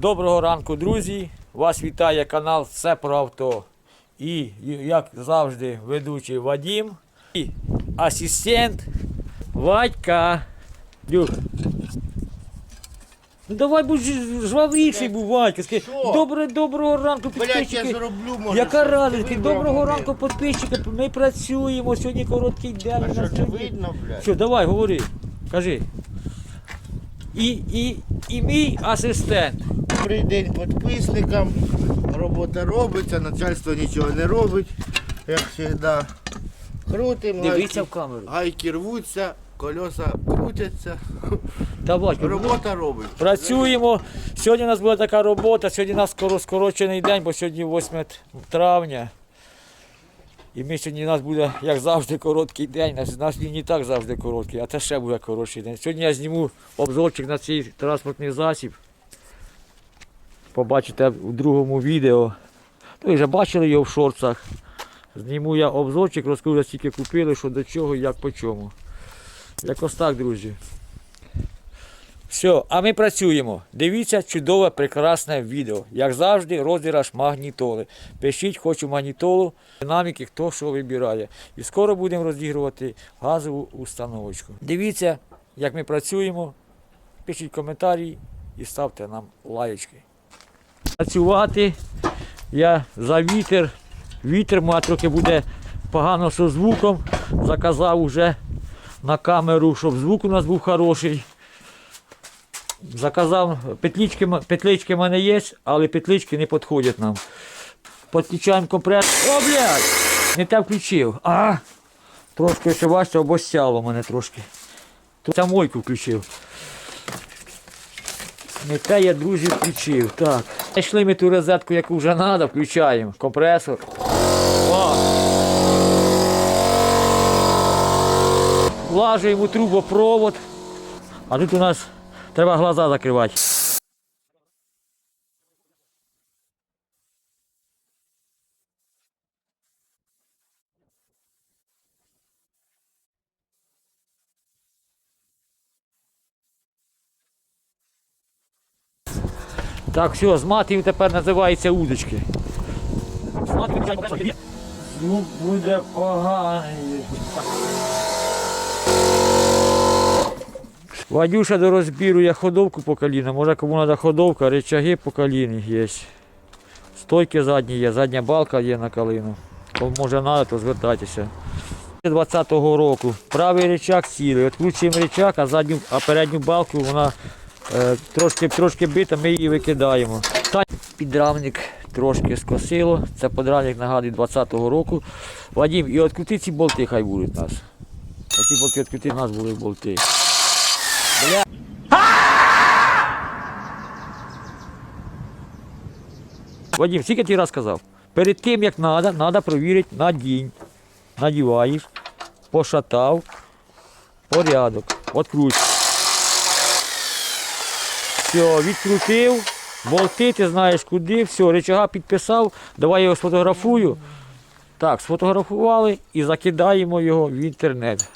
Доброго ранку, друзі! Вас вітає канал Все про авто. І, як завжди, ведучий Вадим і асистент Вадька. Дюх. Ну давай будь ж- жвавіший був, Вадька. Скажи, Що? Добре, доброго ранку, Блять, я підписчики. зроблю, може. Яка щось. доброго ранку, підписчики. Ми працюємо, сьогодні короткий день. А у що не сьогодні- видно, блядь? що, давай, говори. Кажи. І, і, і мій асистент. Добрий день підписникам. Робота робиться, начальство нічого не робить. Як завжди. Крутимо. Дивіться в камеру. гайки рвуться, колеса крутяться. Давай. Робота робить. Працюємо. Сьогодні у нас була така робота, сьогодні у нас скоро скорочений день, бо сьогодні 8 травня. І ми сьогодні у нас буде, як завжди, короткий день. У нас, не так завжди короткий, а це ще буде коротший день. Сьогодні я зніму обзорчик на цей транспортний засіб. Побачите у другому відео. Ви вже бачили його в шорцах. Зніму я обзорчик, розкажу, скільки купили, що до чого, як по чому. Якось так, друзі. Все, а ми працюємо. Дивіться чудове, прекрасне відео. Як завжди, розіграш магнітоли. Пишіть, хочу магнітолу, динаміки, хто що вибирає. І скоро будемо розігрувати газову установочку. Дивіться, як ми працюємо. Пишіть коментарі і ставте нам лайочки. Працювати я за вітер. Вітер має трохи буде погано зі звуком. Заказав уже на камеру, щоб звук у нас був хороший. Заказав петлички, петлички в мене є, але петлички не підходять нам. Підключаємо компресор. О, блядь! Не те включив. А! Трошки ще бачите, обостяло мене трошки. Тут мойку включив. Не те я, друзі, включив. Так. Знайшли ми ту розетку, яку вже треба, включаємо. Компресор. О! Влажуємо трубопровод. А тут у нас треба глаза закривати. Так, все, з матів тепер називається удочки. Звук буде поганий. Вадюша до розбіру я ходовку по коліна. Може кому треба ходовка, речаги по коліні є. Стойки задні є, задня балка є на калину. Кому може треба, то звертайтеся. 20-го року. Правий речак цілий. Відкручуємо речак, а задню, а передню балку вона е, трошки, трошки бита, ми її викидаємо. Та підрамник трошки скосило. Це подрамник нагадує 20-го року. Вадим, і відкрути ці болти, хай будуть у нас. Оці болти відкрути, у нас були болти. Бля. Вадим, скільки ти раз сказав? Перед тим, як треба, треба провірити надінь. Надіваєш, пошатав, порядок, откруть. Все, відкрутив, болти, ти знаєш куди, все, речага підписав, давай я його сфотографую. Так, сфотографували і закидаємо його в інтернет.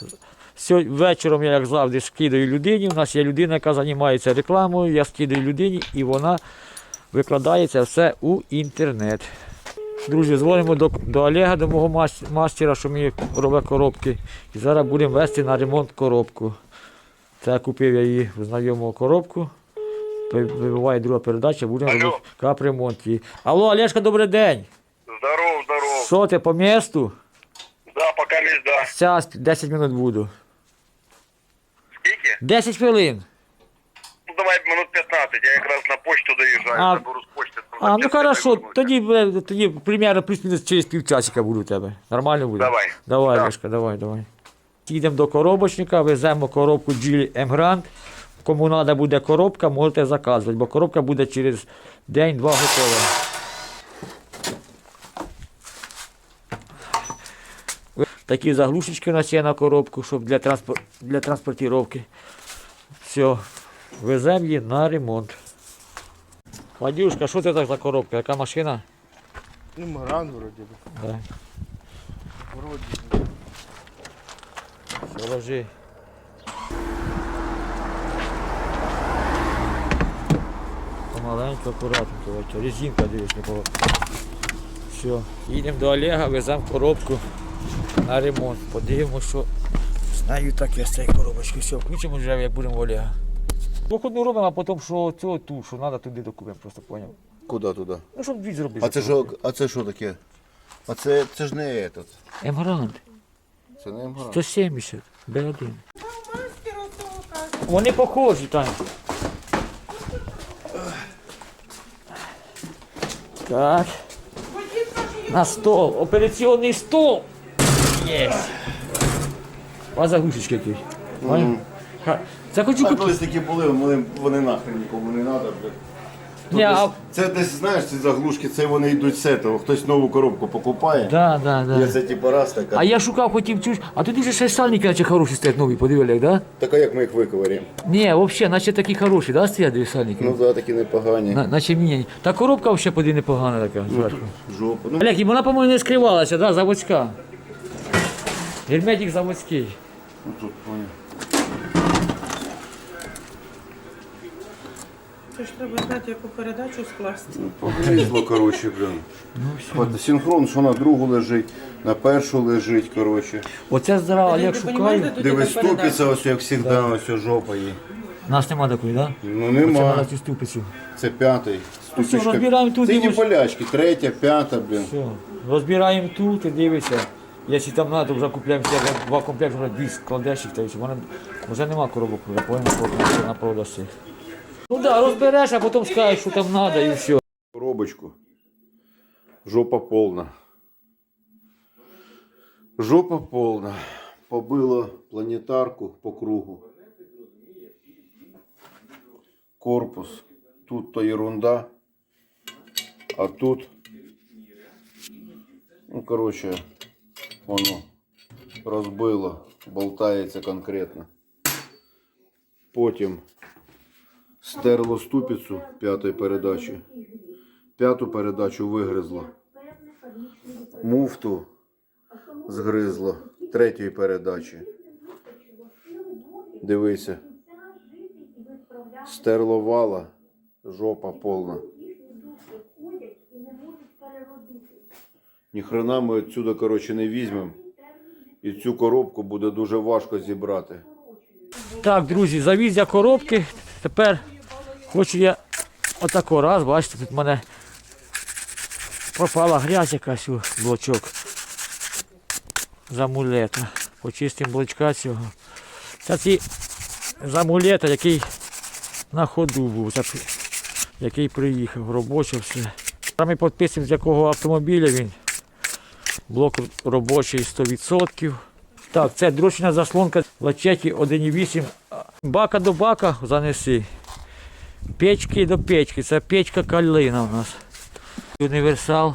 Сьогодні вечором я, як завжди, скидаю людині. У нас є людина, яка займається рекламою, я скидаю людині і вона викладає це все у інтернет. Друзі, дзвонимо до, до Олега, до мого мас- мастера, що мені робить коробки. І зараз будемо вести на ремонт коробку. Це купив я її в знайому коробку. Ви- Вибиває друга передача, будемо робити капремонт її. Алло, Олешка, добрий день. Здоров, здоров. Що ти по місту? Да, пока не да. Зараз 10 минут буду. Скільки? 10 хвилин. Ну давай минут 15, я якраз на почту доїжджаю, А- заберу з почти. А, ну хорошо, тоді, бе, тоді примерно плюс-мінус через півчасика буду у тебе. Нормально буде? Давай. Давай, Да. Лешка, давай, давай. Їдемо до коробочника, веземо коробку Geely M-Grant. Кому треба буде коробка, можете заказувати, бо коробка буде через день-два готова. Такі заглушечки у нас є на коробку, щоб для, транспор... для транспортировки. Все, веземо її на ремонт. Вадюшка, що це так за коробка? Яка машина? Імран вроді би. Да. Вроді. Все, ложи. Маленько, акуратненько, бачу. Резинка, дивись, не. Все, їдемо до Олега, веземо коробку на ремонт. Подивимося, що з нею таке з цією коробочкою. Все, включимо вже, як будемо в Олега. Походу робимо, а потім, що цього ту, що треба туди докупимо, просто поняв. Куди туди? Ну, щоб дві зробити. А це що, а це що таке? А це, це ж не этот. Емгрант. Це не МГА. 170, Б1. Вони похожі, Тань. Так. На стол. Операційний стол. Є. А заглушечки якісь. Поняв? Ха. Це хочу купити. колись такі були, вони, вони нахрен нікому не треба, блядь. Тут Ні, а- десь- Це десь, знаєш, ці заглушки, це вони йдуть з того. Хтось нову коробку покупає. Да, да, Я да. це типу раз така. А я шукав, хотів чуш, а тут вже ще сальники, наче хороші стоять нові, подивили, да? Так а як ми їх виковарюємо? Ні, взагалі, наче такі хороші, да, стоять дві сальники? Ну да, такі непогані. На, наче міняні. Та коробка взагалі поди непогана така. зверху. Жопу. Ну, Олег, і вона, по-моєму, не скривалася, да, заводська. Герметик заводський. ну, тут поняв. Це ж треба знати, яку передачу скласти. Погрізло, коротше, блін. Ну, От Синхрон, що на другу лежить, на першу лежить, коротше. Оце Олег понімаєш, де тут Дивись, ступиться, ось як завжди, ось жопа є. Нас нема такої, да? Ну Оце нема. треба цю ступицю. Це п'ятий. Ступичка. розбираємо тут, Це не дивись. полячки, третя, п'ята, блін. Все. Розбираємо тут і дивися. Якщо там треба, то вже купляємо ще два комплекти, вже складеш їх, та й все. Вже нема коробок, вже поїмо на продасі. Ну так, да, розбереш, а потім скажеш, що там треба і все. коробочку. Жопа полна. Жопа полна. Побило планетарку по кругу. Корпус. Тут то ерунда. А тут. Ну, короче, воно розбило. Болтається конкретно. Потім стерло ступицю п'ятої передачі. П'яту передачу вигризло. Муфту згризло третьої передачі. Дивися. Стерло вала, жопа повна. Ніхрена ми відсюди, коротше, не візьмемо. І цю коробку буде дуже важко зібрати. Так, друзі, завіз я коробки. Тепер хочу я отако раз, бачите, тут в мене пропала грязь якась у блочок з амулета. Почистимо блочка цього. Це ці з амулета, який на ходу був, який приїхав, робоче все. Там ми підписуємо, з якого автомобіля він. Блок робочий 100%. Так, це дрочна заслонка лачеті 1,8. Бака до бака занеси. Печки до печки. Це печка калина у нас. Універсал.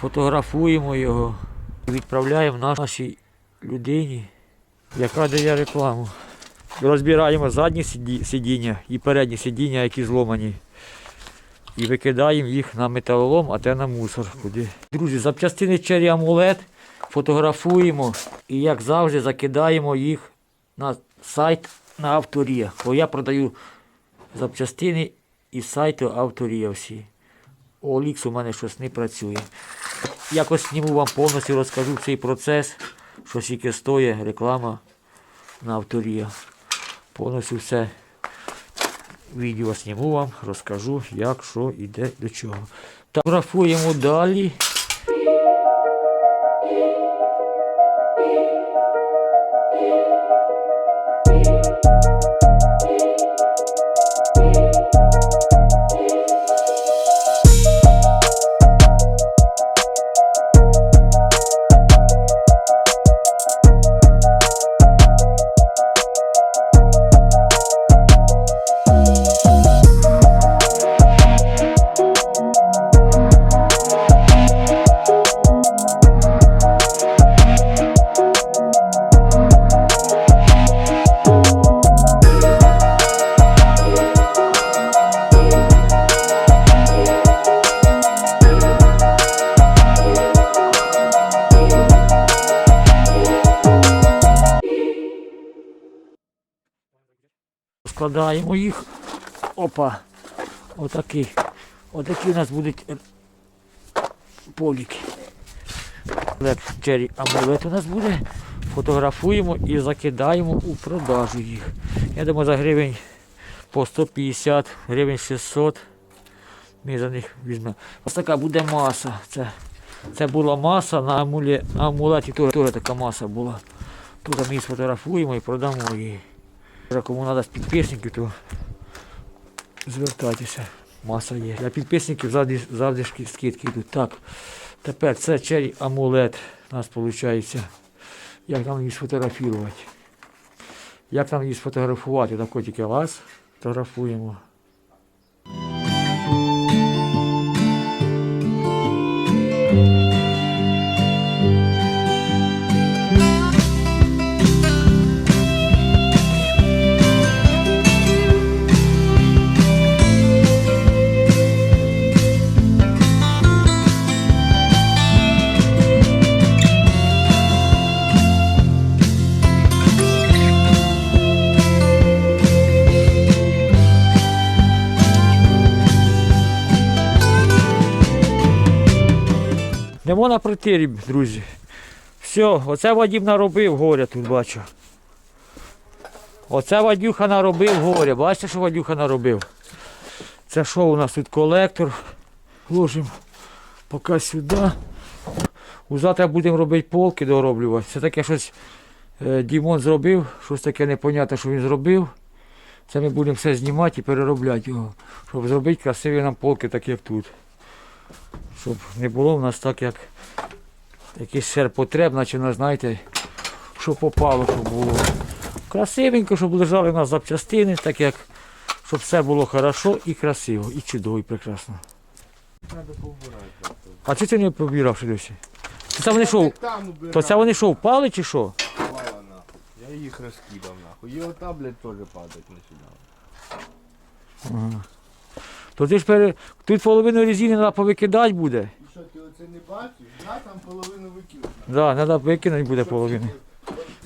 Фотографуємо його. Відправляємо нашій людині, яка дає рекламу. Розбираємо задні сидіння і передні сидіння, які зломані. І викидаємо їх на металолом, а те на мусор. Куди. Друзі, запчастини Cherry Амулет фотографуємо і, як завжди, закидаємо їх на сайт на авторія. Бо я продаю запчастини із сайту авторія всі. OLX у мене щось не працює. Якось зніму вам повністю розкажу цей процес, що скільки стоїть реклама на авторія. Повністю все відео сніму вам, розкажу, як, що, іде, до чого. Так, графуємо далі. Складаємо їх. Опа. Отакі. Отакі у нас будуть е, поліки. Черрі амулет у нас буде. Фотографуємо і закидаємо у продажу їх. Я думаю, за гривень по 150, гривень 600. Ми за них візьмемо. Ось така буде маса. Це, це була маса на амулеті теж, теж така маса була. Тут ми її сфотографуємо і продамо її. Вже Кому треба з підписників, то звертайтеся. Маса є. Для підписників завжди, завжди скидки йдуть. Так. Тепер це чей амулет у нас виходить. Як нам її сфотографувати? Як нам її сфотографувати? Так котики, вас фотографуємо. Не можна друзі. Все, оце Вадім наробив горя тут бачу. Оце Вадюха наробив горя. Бачите, що Вадюха наробив? Це що у нас тут колектор? Ложимо поки сюди. У завтра будемо робити полки дороблювати. Це таке щось е, Дімон зробив, щось таке непонятне, що він зробив. Це ми будемо все знімати і переробляти його, щоб зробити красиві нам полки, так як тут щоб не було в нас так, як якийсь шерпотреб, наче нас, знаєте, що попало, щоб було. Красивенько, щоб лежали у нас запчастини, так як, щоб все було хорошо і красиво, і чудово, і прекрасно. А чи ти не побірав ще досі? Це вони що, то це вони що, впали чи що? Я їх розкидав нахуй. І ота, блядь, теж падать починала. То ти ж пере... тут половину резини треба повикидати буде. І що, ти оце не бачиш? Я там половину викинув. Да, треба викинути буде половину.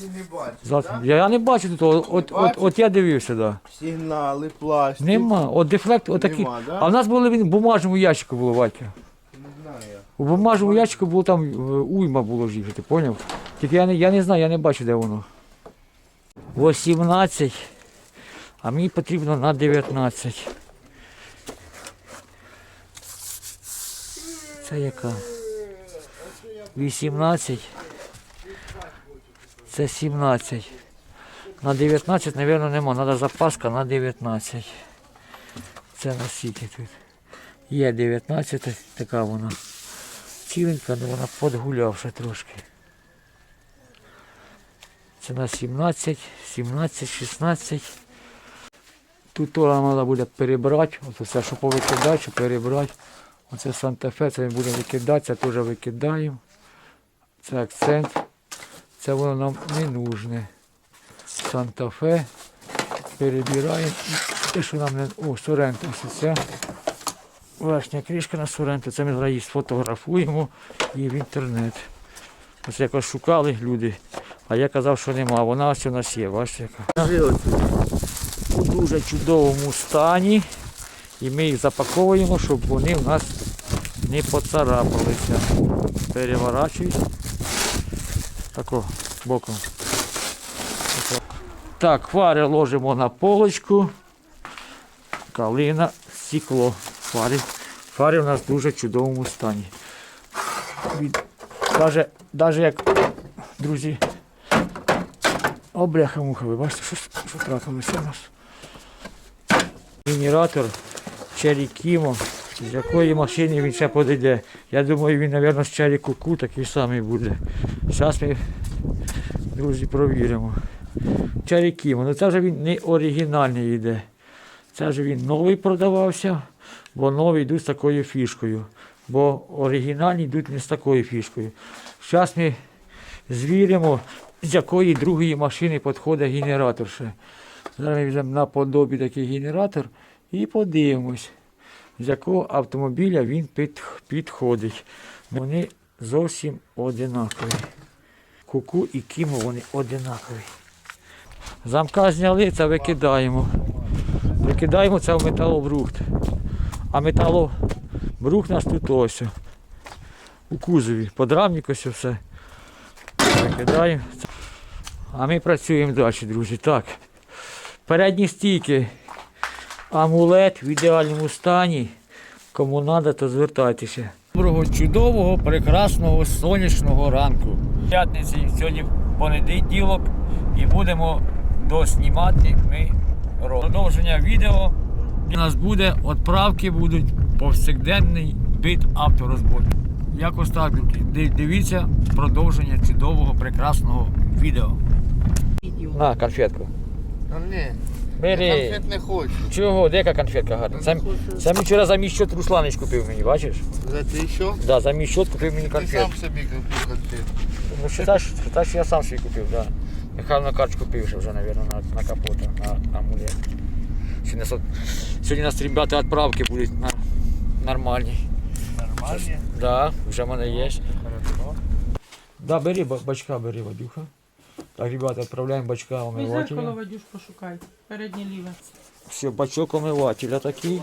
Ти не бачиш, Завтра. так? Я, я не бачу тут, от, от, от, от я дивився, да. Сигнали, пластик. Нема. От дефлект, отакий. Нема, да? А в нас були він в бумажному ящику було, Ватя. Не знаю. У бумажному ящику було там е, уйма було жити, ти поняв? Тільки я не, я не знаю, я не бачу, де воно. 18, а мені потрібно на 19. Це яка? 18. Це 17. На 19, мабуть, нема. Треба запаска на 19. Це на скільки тут. Є 19, така вона. Ціленька, але вона подгулявша трошки. Це на 17, 17, 16. Тут теж треба буде перебрати. Оце все, що повикидати, що перебрати. Оце Санта-Фе, це ми будемо викидати, це теж викидаємо. Це акцент. Це воно нам не нужне. Санта-Фе. Перебираємо. Те, що нам не. О, Соренто, ось це. Верхня кришка на Соренто. Це ми зараз її сфотографуємо і в інтернет. Ось якось шукали люди. А я казав, що нема. Вона ось у нас є, бачите яка. У дуже чудовому стані. І ми їх запаковуємо, щоб вони в нас не поцарапалися. Переворачують. Тако боком. Так, фари ложимо на полочку. Калина, стекло. Фари. Фари у нас в дуже чудовому стані. Даже, даже як, друзі, о, бляха муха, ви бачите, що, що трапилося у нас. Генератор Kimo, з якої машини він ще подійде. Я думаю, він, мабуть, з Kuku такий самий буде. Зараз ми, друзі, провіримо. Kimo, ну це вже він не оригінальний йде. Це вже він новий продавався, бо новий йдуть з такою фішкою. Бо оригінальні йдуть не з такою фішкою. Зараз ми звіримо, з якої другої машини підходить генератор ще. Зараз ми візьмемо на подобі такий генератор і подивимось, з якого автомобіля він під, підходить. Вони зовсім одинакові. Куку і кімо вони одинакові. Замка зняли, це викидаємо. Викидаємо це в металобрухт. А металобрух у нас тут ось. У кузові. Подрамник ось все. Викидаємо. А ми працюємо далі, друзі. Так. Передні стійки. Амулет в ідеальному стані. Кому треба, то звертайтеся. Доброго, чудового, прекрасного сонячного ранку. П'ятниці сьогодні понеділок і будемо доснімати ми ролик. Продовження відео. У нас буде відправки будуть повсякденний бит авторозборки. Якось так, Дивіться продовження чудового, прекрасного відео. На, конфетку. Бери. конфет не хочу. Чого? Де яка конфетка гарна? Сам, сам вчора за мій счет Русланич купив мені, бачиш? За ти що? Да, за мій счет купив мені Ти конфет. сам собі купив конфет. Ну, считай, що- считай, що я сам собі купив, да. Михайло на карточку купив ще вже, мабуть, на, на капота, на амулет. Сьогодні, сьогодні у нас ребята відправки будуть на, нормальні. Нормально. Да, вже в мене є. Да, бери ба- бачка, бери, Вадюха. Так, ребята, відправляємо бачка омивателя. Вадюш, пошукай. Переднє ліве. Все, бачок омивателя такий.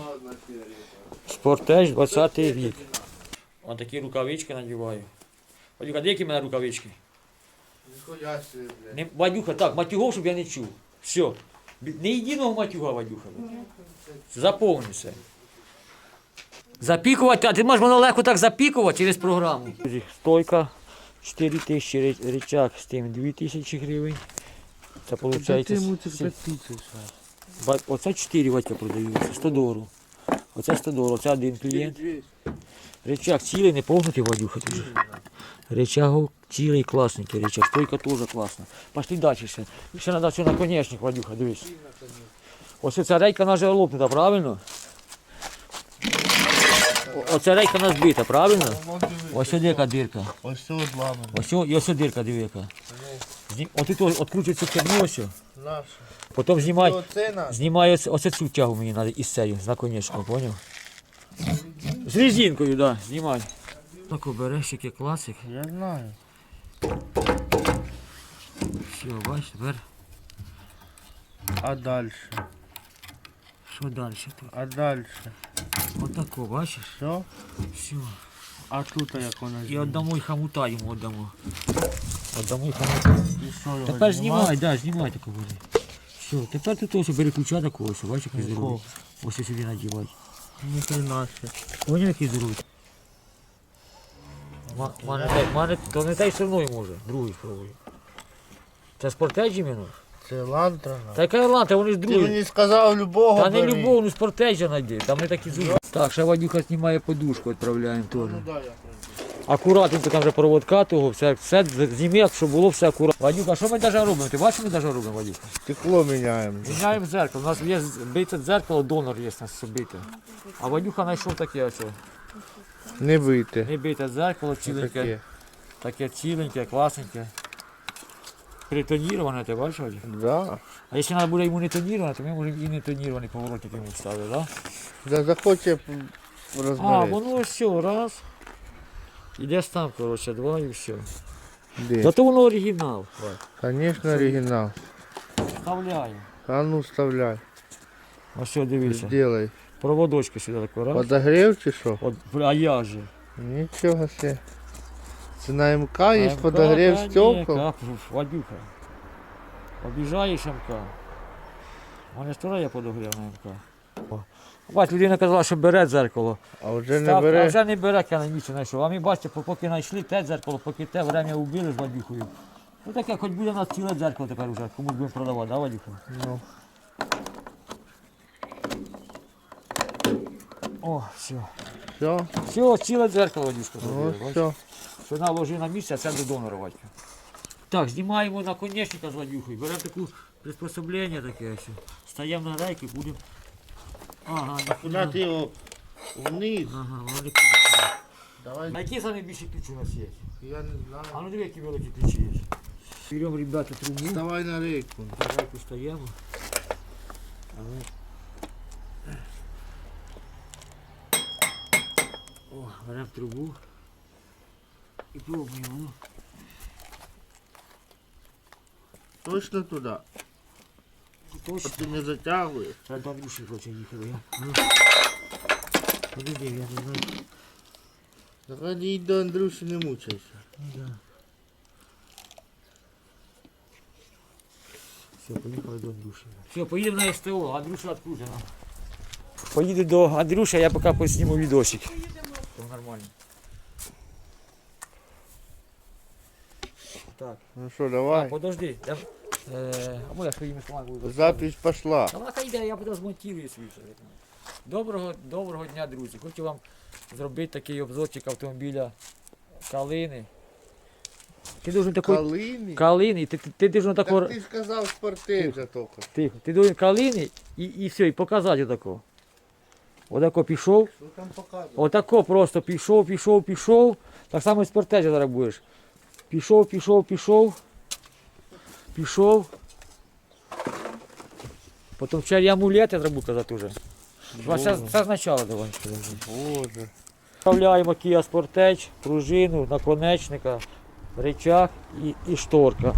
Спортеж 20 рік. Ось такі рукавички надіваю. Вадюха, де які в мене рукавички? Блядь. Не, Вадюха, так, матюгов, щоб я не чув. Все. Бі- Не єдиного матюга, Вадюха. Заповни все. Запікувати, а ти можеш воно легко так запікувати через програму. Стойка 4 тисячі, ри- рычаг з тим 2 тисячі гривень. Це виходить. Ба- Оце 4 Вадька продаються, 100 доларів. Оце 100 доларів, це один клієнт. Рычаг цілий, не повнутий, Вадюха дуже. Рычаг цілий, класненький рычаг. Стойка теж класна. Пошли далі ще. Ще треба все наконечник, Вадюха, дивись. Ось ця рейка наша лопнута, правильно? О- Оця рейка у нас бита, правильно? Ось сюди яка дирка. Ось це от ламано. Ось сю- і ось сюди дирка, диви яка. От тут відкручується кермо ось. Наше. Потім знімай, Оце наш. знімаю ось, ось цю тягу мені треба із цією, з наконечком, поняв? З резинкою, так, да, знімай. Так обереш, який класик. Я знаю. Все, бачиш, тепер А далі? що далі тут? А далі? Отако, бачиш? Що? Все. А тут як вона І віддамо й хамута йому віддамо. Віддамо й хамута. І що його Тепер знімай, да, знімай таку бери. Все, тепер тут ось бери ключа такого, ось, бачиш, який здоровий. Ось сюди надівай. Ніхрена ще. Поняв, який здоровий? Ма- Мене мене- то не той сильний може, другий спробує. Це спортеджі іменно? Це лантра. Та яка Ірланда, вони ж Ти другі. мені сказав любого Та не бери. любов, ну спортеджа знайди, там не такі зуби. Так, ще Вадюха знімає подушку, відправляємо теж. Ну, да, я Акуратненько там вже проводка того, все, все зніми, щоб було все акуратно. Вадюха, що ми навіть робимо? Ти бачиш, що ми навіть робимо, Вадюха? Стекло міняємо. Міняємо дзеркало. У нас є бите дзеркало, донор є у нас бите. А Вадюха знайшов таке ось. Не бийте. Не бите дзеркало, ціленьке. Таке ціленьке, класненьке. Притоніроване, ти бачиш? Да. А якщо треба буде йому не тоніроване, то ми можемо і не тонірований поворотник йому вставити, так? Да захоче А, воно все, раз. Іде там, коротше, два і все. Де? Зато воно оригінал. Конечно, оригінал. Вставляємо. А ну вставляй. Ось все, дивися. Сделай. Проводочки сюди тако, раз. Подогрев чи що? От, а я же. Нічого себе. Це на МК є подогрев стекол. Вадюха. Обіжаєш МК. У мене ж теж є подогрів на МК. О. Бач, людина казала, що бере дзеркало. А вже не Став, а бере. вже не бере, я на місці знайшов. А ми бачите, по- поки знайшли те дзеркало, поки те время убили з Вадюхою. Ну таке, хоч буде у нас ціле дзеркало тепер уже, комусь будемо продавати, да, Вадюха? Ну. О, все. Все, Все, ціле дзеркало, ну зробили, бачиш? все. Що на ложи на місце, а це до донора, Вадька. Так, знімаємо наконечника з Вадюхою, беремо таку приспособлення таке ось. Стаємо на рейки, будемо. Ага, Куди ніхуя. ти його вниз? Ага, воно не піде. Давай. А які самі більші ключі у нас є? Я не знаю. А ну диви, які великі ключі є. Беремо, ребята, трубу. Вставай на рейку. Давайте стаємо. А ми- О, беремо трубу. І пробуємо. ну. Точно туди. Точно. Ти не затягуєш. До Андрюші, короче, їхали. я. Ну. Подожди, я не знаю. А йди до Андрюші не мучайся. Все, поїхали до Андрюші. Все, поїдемо на СТО, Андрюша відкружена. Поїду до Андрюша, я поки посніму відосик. То нормально. Так, Ну що, а, давай. подожди. Я, е, а я своїми словами буду. Запись пошла. Та вона хай йде, я буду змонтую свій. Доброго, доброго дня, друзі. Хочу вам зробити такий обзорчик автомобіля Калини. Ти должен такий Калини? Калини, ти, ти, ти должен такого. Так ти сказав спортивця тільки. Тихо, ти должен калини і, і все, і показати отако. Отако пішов, отако просто пішов, пішов, пішов. Так само і спортежа зараз будеш. Пішов, пішов, пішов. Пішов. Потім вчора амулети зробив казати вже. Це, це спочатку давай. Боже. Вставляємо Kia Sportage, пружину, наконечника, речах і, і шторка.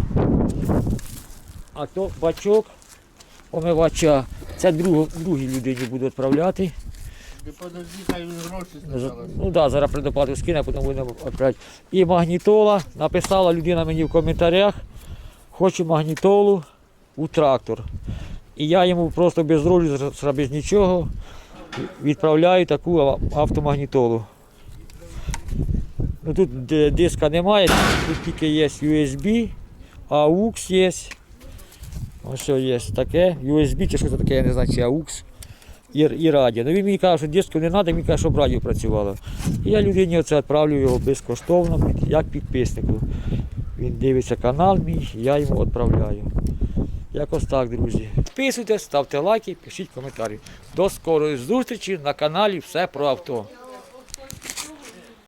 А то бачок омивача. Це другу, другій людині буду відправляти. Ти подожди, хай він гроші спочатку. Ну так, да, зараз предоплату скине, потім будемо відправляти. І магнітола. Написала людина мені в коментарях. Хочу магнітолу у трактор. І я йому просто без ролі, без нічого відправляю таку автомагнітолу. Ну, тут диска немає, тут тільки є USB, AUX є. Ось що є таке. USB чи що це таке, я не знаю, чи AUX і, і радіо. Ну він мені каже, що диску не треба, він каже, щоб радіо працювало. І я людині оце відправлю його безкоштовно, як підписнику. Він дивиться канал мій, я йому відправляю. Якось так, друзі. Підписуйтесь, ставте лайки, пишіть коментарі. До скорої зустрічі на каналі Все про авто.